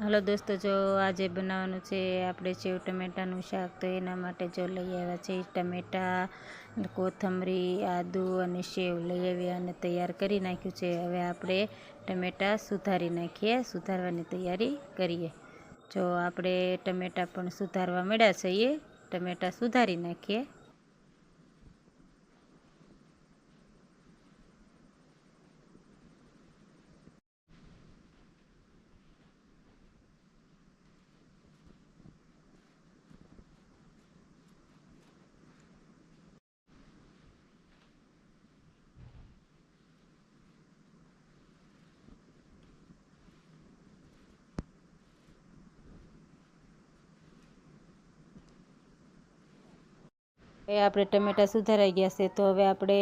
હાલો દોસ્તો, જો આજે બનાવવાનું છે, આપણે સેવ ટમેટાનું શાક, તો એના માટે જો લઈ આવ્યા છે, ટમેટા, કોથમરી, આદુ અને સેવ લઈ આવ્યા અને તૈયાર કરી નાખ્યું છે. હવે આપણે ટમેટા સુધારી નાખીએ, સુધારવાની તૈયારી કરીએ. જો આપણે ટમેટા પણ સુધારવા મળ્યા છીએ, ટમેટા સુધારી નાખીએ. હવે આપણે ટમેટા સુધારાઈ ગયા છે તો હવે આપણે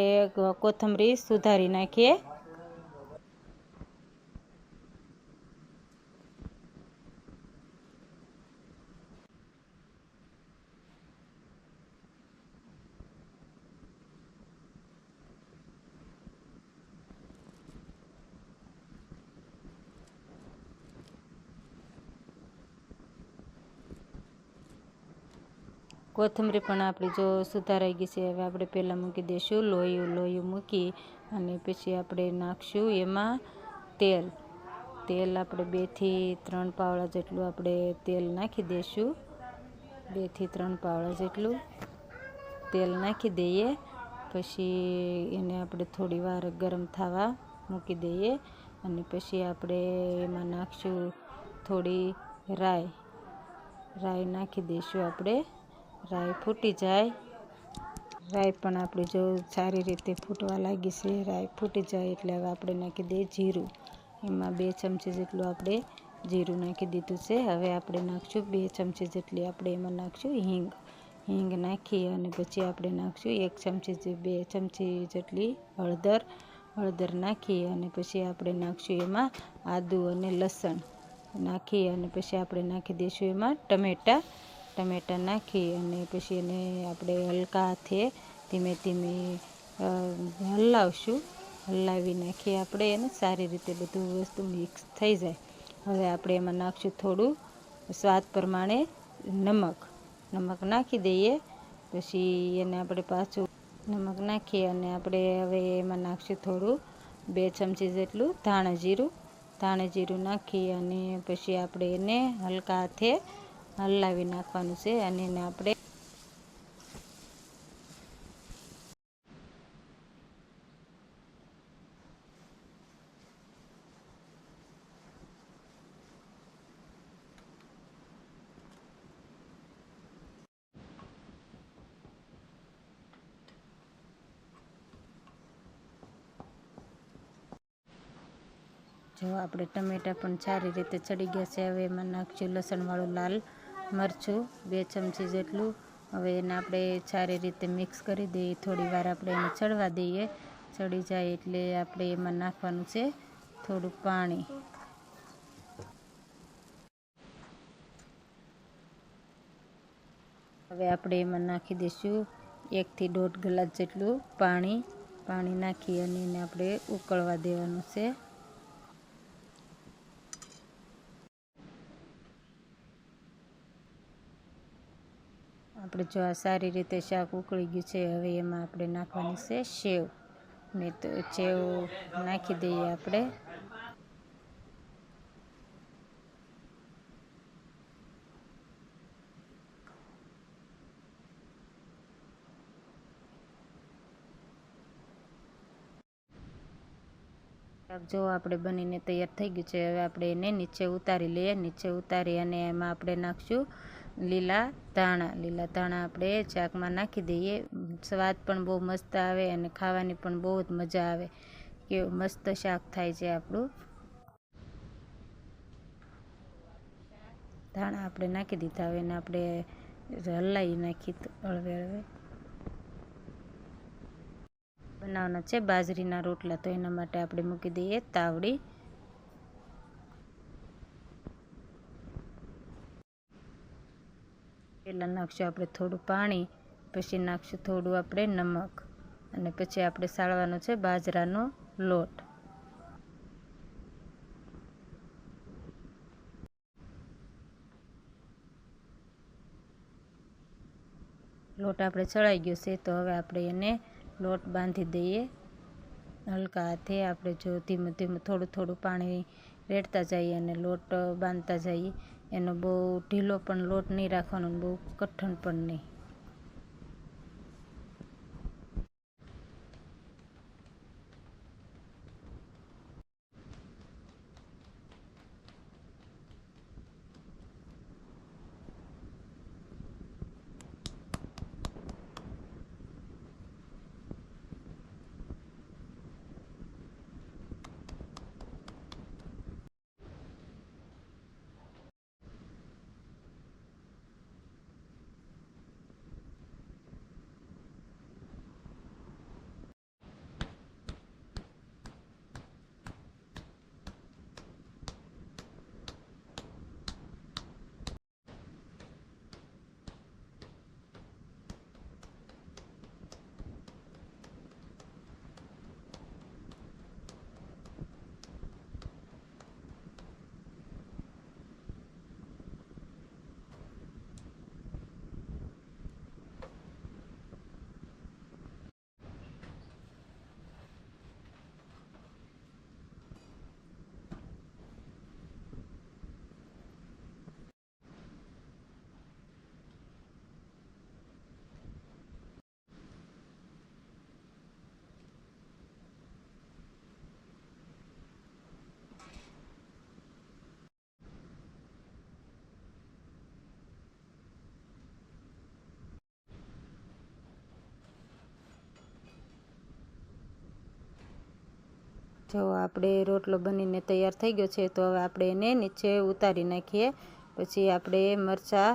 કોથમરી સુધારી નાખીએ. કોથમરી પણ આપણી જો સુધારાઈ ગઈ છે. હવે આપણે પહેલાં મૂકી દઈશું, લોયું લોયું મૂકી અને પછી આપણે નાખશું એમાં તેલ. તેલ આપણે બેથી ત્રણ પાવડા જેટલું આપણે તેલ નાખી દઈશું. બેથી ત્રણ પાવડા જેટલું તેલ નાખી દઈએ. પછી એને આપણે થોડી વાર ગરમ થવા મૂકી દઈએ અને પછી આપણે એમાં નાખશું થોડી રાઈ. રાઈ નાખી દઈશું આપણે. રાઈ ફૂટી જાય. રાઈ પણ આપણે જો સારી રીતે ફૂટવા લાગી છે. રાઈ ફૂટી જાય એટલે હવે આપણે નાખી દઈએ જીરું. એમાં બે ચમચી જેટલું આપણે જીરું નાખી દીધું છે. હવે આપણે નાખશું બે ચમચી જેટલી આપણે એમાં નાખશું હિંગ. હિંગ નાખી અને પછી આપણે નાખશું એક ચમચી બે ચમચી જેટલી હળદર. હળદર નાખી અને પછી આપણે નાખશું એમાં આદુ અને લસણ. નાખી અને પછી આપણે નાખી દઈશું એમાં ટમેટાં. ટમેટાં નાખી અને પછી એને આપણે હલકા ધીમે ધીમે હલાવશું. હલાવી નાખી આપણે એને સારી રીતે બધું વસ્તુ મિક્સ થઈ જાય. હવે આપણે એમાં નાખશું થોડું સ્વાદ પ્રમાણે નમક. નમક નાખી દઈએ, પછી એને આપણે પાછું નમક નાખીએ અને આપણે હવે એમાં નાખશું થોડું બે ચમચી જેટલું ધાણા જીરું. ધાણા જીરું નાખી અને પછી આપણે એને હલકા હાથે હલાવી નાખવાનું છે અને એને આપણે જો આપણે ટમેટા પણ સારી રીતે ચડી ગયા છે, હવે એમાં નાખશું લસણવાળું લાલ. મરચું બે ચમચી જેટલું. હવે એને આપણે સારી રીતે મિક્સ કરી દઈએ. થોડી વાર આપણે એને ચડવા દઈએ. ચડી જાય એટલે આપણે એમાં નાખવાનું છે થોડું પાણી. હવે આપણે એમાં નાખી દઈશું એકથી દોઢ ગ્લાસ જેટલું પાણી. પાણી નાખી અને એને આપણે ઉકળવા દેવાનું છે. આપણે જો આ સારી રીતે શાક ઉકળી ગયું છે, હવે એમાં આપણે નાખવાની છે સેવ. ને તો સેવ નાખી દઈએ આપણે. જો આપણે બનીને તૈયાર થઈ ગયું છે, હવે આપણે એને નીચે ઉતારી લઈએ. નીચે ઉતારી અને એમાં આપણે નાખશું લીલા ધાણા લીલા ધાણા આપણે ચાકમાં નાખી દઈએ. સ્વાદ પણ બહુ મસ્ત આવે અને ખાવાની પણ બહુ જ મજા આવે. કેવું મસ્ત શાક થાય છે આપણું. ધાણા આપણે નાખી દીધા હવે એને આપણે હલાવી નાખી હળવે હળવે. બનાવવાના છે બાજરીના રોટલા તો એના માટે આપણે મૂકી દઈએ. તાવડી. પહેલાં નાખશું આપણે થોડું પાણી, પછી નાખશું થોડું આપણે નમક, અને પછી આપણે સાળવાનો છે બાજરાનો લોટ. લોટ આપણે ચડાઈ ગયો છે, તો હવે આપણે એને લોટ બાંધી દઈએ. હલકા હાથે આપણે જો ધીમે ધીમે થોડું થોડું પાણી રેડતા જઈએ અને લોટ બાંધતા જઈએ. એનો બહુ ઢીલો પણ લોટ નહીં રાખવાનો બહુ કઠણ પણ નહીં. જો આપણે રોટલો બનીને તૈયાર થઈ ગયો છે, તો હવે આપણે એને નીચે ઉતારી નાખીએ. પછી આપણે મરચાં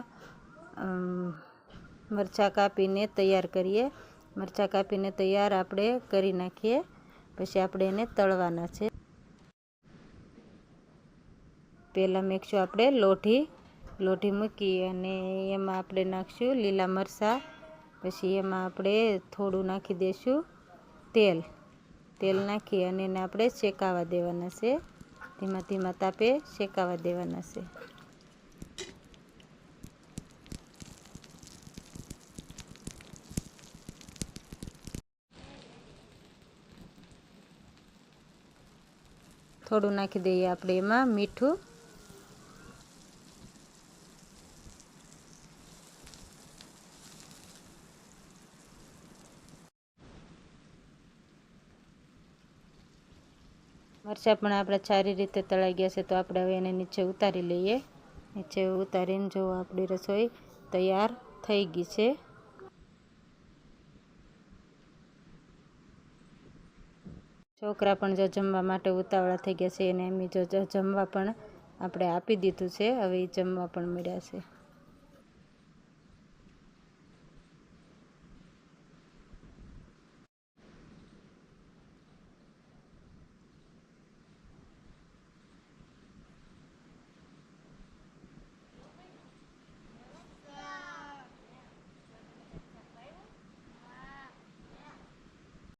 મરચાં કાપીને તૈયાર કરીએ. મરચાં કાપીને તૈયાર આપણે કરી નાખીએ. પછી આપણે એને તળવાના છે. પહેલાં મેકશું આપણે લોઢી લોઢી મૂકી અને એમાં આપણે નાખશું લીલા મરચાં. પછી એમાં આપણે થોડું નાખી દઈશું તેલ. તેલ નાખી અને એને આપણે શેકાવા દેવાના છે. ધીમા ધીમા તાપે શેકાવા દેવાના છે. થોડું નાખી દઈએ આપણે એમાં મીઠું. મરચાં પણ આપણા સારી રીતે તળાઈ ગયા છે, તો આપણે હવે એને નીચે ઉતારી લઈએ. નીચે ઉતારીને જો આપણી રસોઈ તૈયાર થઈ ગઈ છે. છોકરા પણ જો જમવા માટે ઉતાવળા થઈ ગયા છે, અને એમ જો જમવા પણ આપણે આપી દીધું છે, હવે એ જમવા પણ મળ્યા છે.